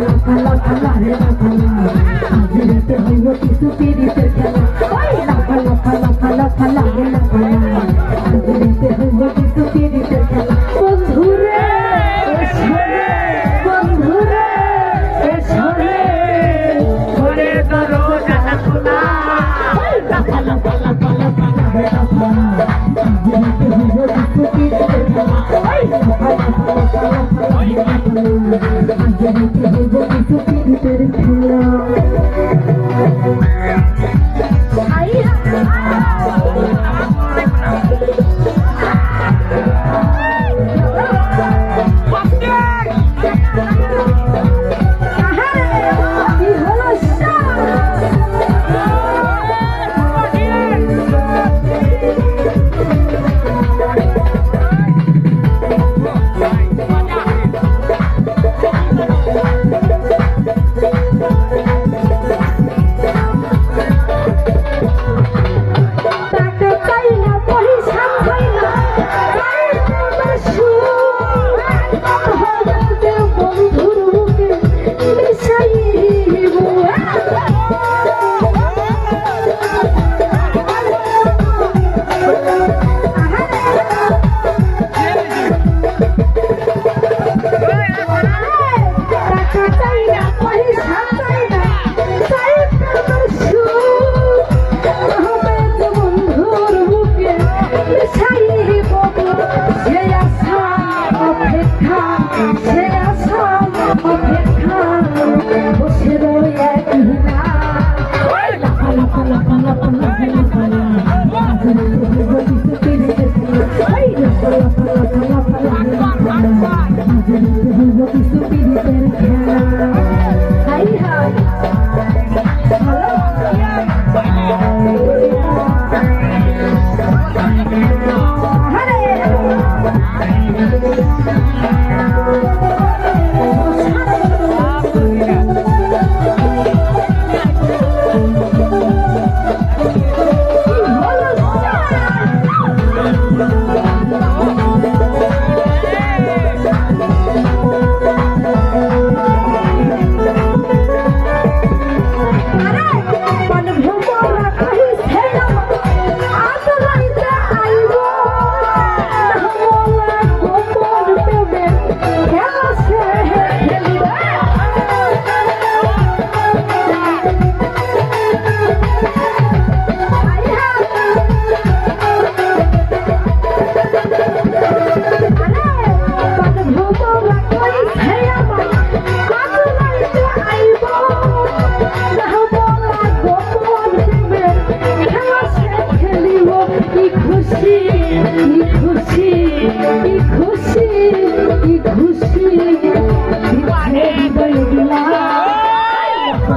খেলা খেলা খেলা রে খেলা আজ রাতে হইল কিছু পিড়িতের খেলা Ay, ay, ay.